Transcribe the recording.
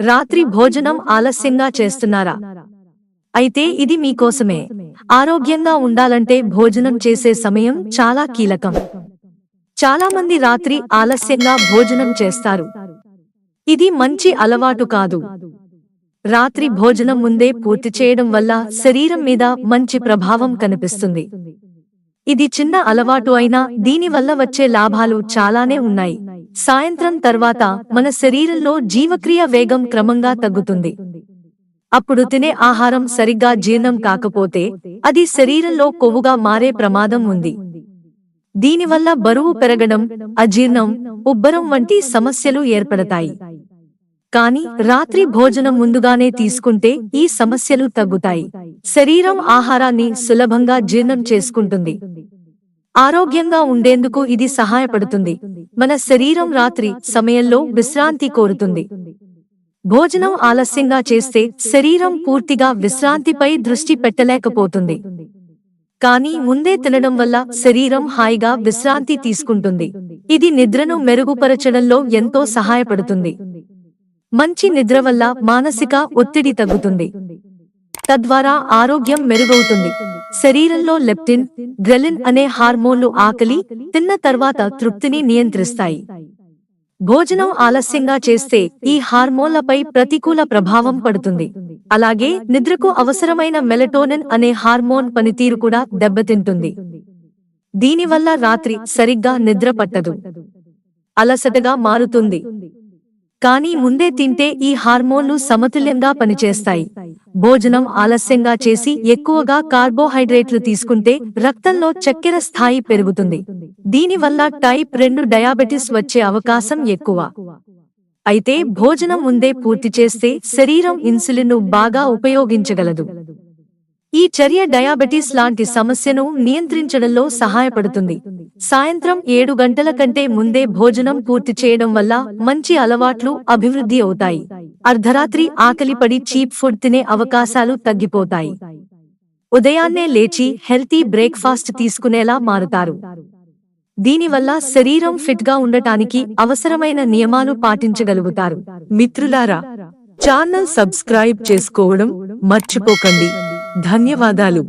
రాత్రి భోజనం ఆలస్యంగా చేస్తున్నారా? అయితే ఇది మీకోసమే. ఆరోగ్యంగా ఉండాలంటే భోజనం చేసే సమయం చాలా కీలకం. చాలామంది రాత్రి ఆలస్యంగా భోజనం చేస్తారు. ఇది మంచి అలవాటు కాదు. రాత్రి భోజనం ముందే పూర్తి చేయడం వల్ల శరీరం మీద మంచి ప్రభావం కనిపిస్తుంది. ఇది చిన్న అలవాటు అయినా దీనివల్ల వచ్చే లాభాలు చాలానే ఉన్నాయి. సాయంత్రం తర్వాత మన శరీరంలో జీవక్రియ వేగం క్రమంగా తగ్గుతుంది. అప్పుడు తినే ఆహారం సరిగ్గా జీర్ణం కాకపోతే అది శరీరంలో కొవ్వుగా మారే ప్రమాదం ఉంది. దీనివల్ల బరువు పెరగడం అజీర్ణం ఉబ్బరం వంటి సమస్యలు ఏర్పడతాయి. కానీ రాత్రి భోజనం ముందుగానే తీసుకుంటే ఈ సమస్యలు తగ్గుతాయి. శరీరం ఆహారాన్ని సులభంగా జీర్ణం చేసుకుంటుంది. ఆరోగ్యంగా ఉండేందుకు ఇది సహాయపడుతుంది. మన శరీరం రాత్రి సమయంలో విశ్రాంతి కోరుతుంది. భోజనం ఆలస్యంగా చేస్తే శరీరం పూర్తిగా విశ్రాంతిపై దృష్టి పెట్టలేకపోతుంది. కానీ ముందే తినడం వల్ల శరీరం హాయిగా విశ్రాంతి తీసుకుంటుంది. ఇది నిద్రను మెరుగుపరచడంలో ఎంతో సహాయపడుతుంది. మంచి నిద్ర వల్ల మానసిక ఒత్తిడి తగ్గుతుంది. తద్వారా ఆరోగ్యం మెరుగవుతుంది. శరీరంలో లెప్టిన్ గ్రెలిన్ అనే హార్మోన్లు ఆకలి తిన్న తర్వాత తృప్తిని నియంత్రిస్తాయి. భోజనం ఆలస్యంగా చేస్తే ఈ హార్మోన్లపై ప్రతికూల ప్రభావం పడుతుంది. అలాగే నిద్రకు అవసరమైన మెలటోనిన్ అనే హార్మోన్ పనితీరు కూడా దెబ్బతింటుంది. దీనివల్ల రాత్రి సరిగ్గా నిద్ర పట్టదు. అలసటగా మారుతుంది. కానీ ముందే తింటే ఈ హార్మోన్లు సమతుల్యంగా పనిచేస్తాయి. భోజనం ఆలస్యంగా చేసి ఎక్కువగా కార్బోహైడ్రేట్లు తీసుకుంటే రక్తంలో చక్కెర స్థాయి పెరుగుతుంది. దీనివల్ల టైప్ రెండు డయాబెటిస్ వచ్చే అవకాశం ఎక్కువ. అయితే భోజనం ముందే పూర్తి చేస్తే శరీరం ఇన్సులిన్ను బాగా ఉపయోగించగలదు. ఈ చర్య డయాబెటీస్ లాంటి సమస్యను నియంత్రించడంలో సహాయపడుతుంది. సాయంత్రం ఏడు గంటల కంటే ముందే భోజనం పూర్తి చేయడం వల్ల మంచి అలవాట్లు అభివృద్ధి అవుతాయి. అర్ధరాత్రి ఆకలిపడి చీప్ ఫుడ్ తినే అవకాశాలు తగ్గిపోతాయి. ఉదయాన్నే లేచి హెల్తీ బ్రేక్ఫాస్ట్ తీసుకునేలా మారుతారు. దీనివల్ల శరీరం ఫిట్గా ఉండటానికి అవసరమైన నియమాలు పాటించగలుగుతారు. మిత్రులారా ఛానల్ సబ్స్క్రైబ్ చేసుకోవడం మర్చిపోకండి. ధన్యవాదాలు.